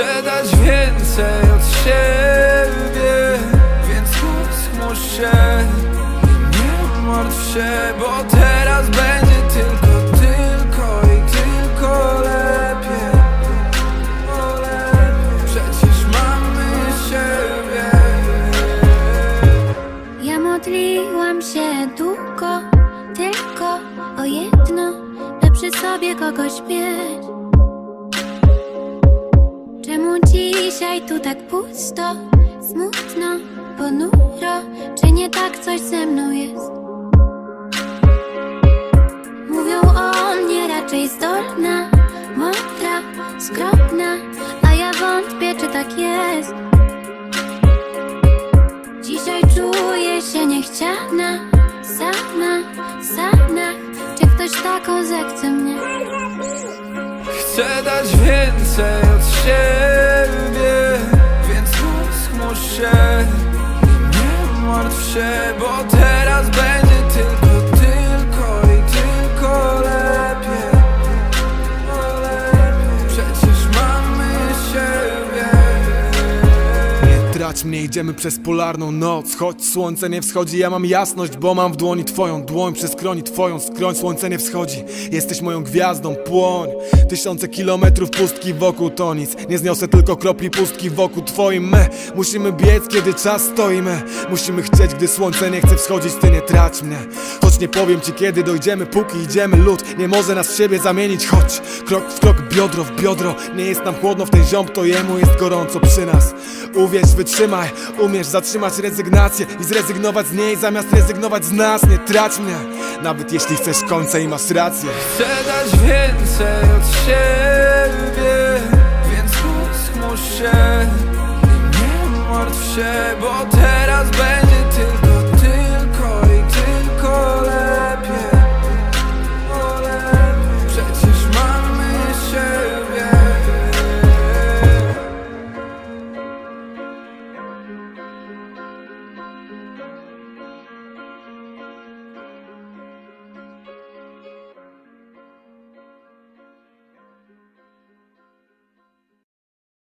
Chcę dać więcej od siebie Więc uschmurz się I nie martw się Bo teraz będzie tylko, tylko i tylko lepiej O, lepiej. Przecież mamy siebie Ja modliłam się długo, tylko o jedno, by przy sobie kogoś mieć. Dzisiaj tu tak pusto, smutno, ponuro? Czy nie tak coś ze mną jest? Mówią o mnie raczej zdolna, mądra, skromna, a ja wątpię, czy tak jest. Dzisiaj czuję się niechciana, sama, sama. Czy ktoś taką zechce mnie? Chcę dać więcej od siebie teraz będzie tylko, Trać mnie, idziemy przez polarną noc. Choć słońce nie wschodzi, ja mam jasność Bo mam w dłoni twoją dłoń. Przez kroni twoją skroń Słońce nie wschodzi, jesteś moją gwiazdą Płoń, tysiące kilometrów pustki wokół to nic. Nie zniosę tylko kropli pustki wokół twoim. Me Musimy biec, kiedy czas stoimy. Musimy chcieć, gdy słońce nie chce wschodzić Ty nie trać mnie. Choć nie powiem ci kiedy dojdziemy Póki idziemy lód nie może nas w siebie zamienić. Choć krok w krok, biodro w biodro Nie jest nam chłodno w ten ziąb, to jemu jest gorąco przy nas. Uwierz, wytrzymaj, umiesz zatrzymać rezygnację I zrezygnować z niej zamiast rezygnować z nas Nie trać mnie, nawet jeśli chcesz końca i masz rację. Chcę dać więcej od siebie Więc uschmurz się I nie martw się Bo tylko,